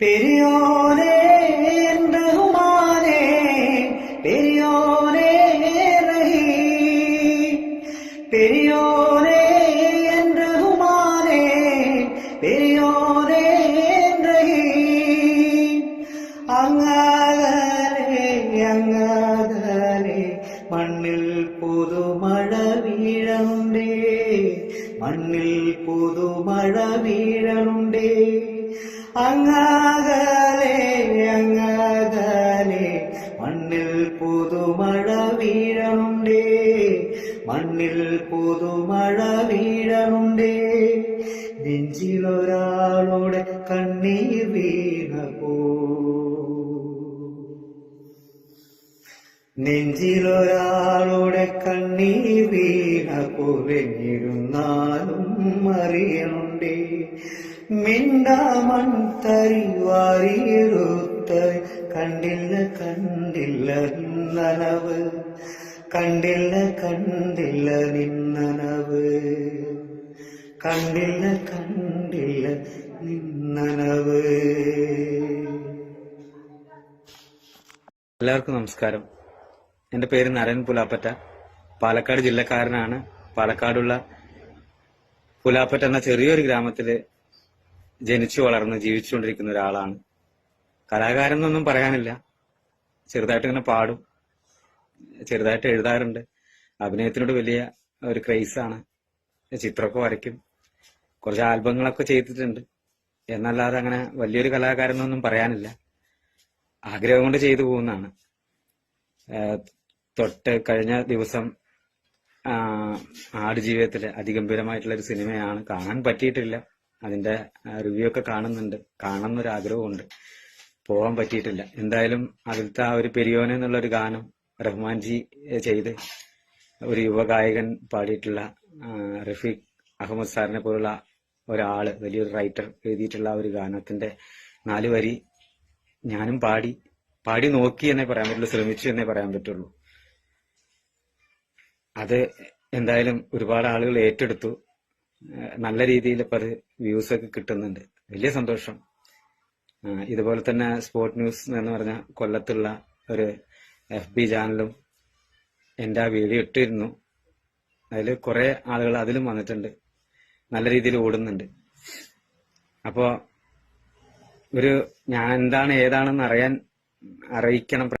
പെരിയോനെ റഹ്മാനെ പെരിയോനെ റഹീം പെരിയോനെ റഹ്മാനെ പെരിയോനെ റഹീം അങ്ങാകലെ അങ്ങാകലെ മണ്ണിൽ പുതുമഴ വീഴണ്ടേ മണ്ണിൽ പുതുമഴ വീഴണ്ടേ അങ്ങാകലെ അങ്ങാകലെ മണ്ണിൽ പുതുമഴ വീഴണുണ്ടേ. മണ്ണിൽ പുതുമഴ വീഴണുണ്ടേ. നെഞ്ചിലൊരാളുടെ കണ്ണീർ വീണപ്പോ നെഞ്ചിലൊരാളുടെ കണ്ണീർ വീണ പുലഞ്ഞിരുന്നാലും അറിയണുണ്ടേ. മിണ്ടാമൺ തരിവാരിയെടുത്ത കണ്ടില്ല കണ്ടില്ല നിന്നനവ്. കണ്ടില്ല കണ്ടില്ല നിന്നനവ്. കണ്ടില്ല കണ്ടില്ല നിന്നനവ്. എല്ലാവർക്കും നമസ്കാരം. എന്റെ പേര് നരൻ പുലാപ്പറ്റ. പാലക്കാട് ജില്ലക്കാരനാണ്. പാലക്കാടുള്ള പുലാപ്പറ്റ എന്ന ചെറിയൊരു ഗ്രാമത്തിൽ ജനിച്ചു വളർന്ന് ജീവിച്ചുകൊണ്ടിരിക്കുന്ന ഒരാളാണ്. കലാകാരൻ എന്നൊന്നും പറയാനില്ല. ചെറുതായിട്ട് ഇങ്ങനെ പാടും. ചെറുതായിട്ട് എഴുതാറുണ്ട്. അഭിനയത്തിനോട് വലിയ ഒരു ക്രൈസാണ് ചിത്രമൊക്കെ വരയ്ക്കും. കുറച്ച് ആൽബങ്ങളൊക്കെ ചെയ്തിട്ടുണ്ട്. എന്നല്ലാതെ അങ്ങനെ വലിയൊരു കലാകാരൻ എന്നൊന്നും പറയാനില്ല. ആഗ്രഹം കൊണ്ട് ചെയ്തു പോകുന്നതാണ്. തൊട്ട് കഴിഞ്ഞ ദിവസം ആടുജീവിതത്തിലെ അതിഗംഭീരമായിട്ടുള്ള ഒരു സിനിമയാണ് കാണാൻ പറ്റിയിട്ടില്ല. അതിന്റെ റിവ്യൂ ഒക്കെ കാണുന്നുണ്ട്. കാണണം എന്നൊരു ആഗ്രഹമുണ്ട് പോകാൻ പറ്റിയിട്ടില്ല. എന്തായാലും അതിലത്തെ ആ ഒരു പെരിയോന എന്നുള്ള ഒരു ഗാനം റഹ്മാൻജി ചെയ്ത് ഒരു യുവഗായകൻ പാടിയിട്ടുള്ള റഫീഖ് അഹമ്മദ് സാറിനെ പോലുള്ള ഒരാൾ വലിയൊരു റൈറ്റർ എഴുതിയിട്ടുള്ള ഒരു ഗാനത്തിന്റെ നാല് വരി ഞാനും പാടി പാടി നോക്കി എന്നേ പറയാൻ പറ്റുള്ളൂ ശ്രമിച്ചു എന്നേ പറയാൻ പറ്റുള്ളൂ. അത് എന്തായാലും ഒരുപാട് ആളുകൾ ഏറ്റെടുത്തു. നല്ല രീതിയിൽ ഇപ്പൊ അത് വ്യൂസ് ഒക്കെ കിട്ടുന്നുണ്ട്. വലിയ സന്തോഷം. ഇതുപോലെ തന്നെ സ്പോർട് ന്യൂസ് എന്ന് പറഞ്ഞ കൊല്ലത്തുള്ള ഒരു എഫ് ബി ചാനലും എന്റെ ആ വീഡിയോ ഇട്ടിരുന്നു. അതിൽ കുറെ ആളുകൾ അതിലും വന്നിട്ടുണ്ട്. നല്ല രീതിയിൽ ഓടുന്നുണ്ട്. അപ്പോ ഒരു ഞാൻ എന്താണ് ഏതാണെന്ന് അറിയാൻ അറിയിക്കണം.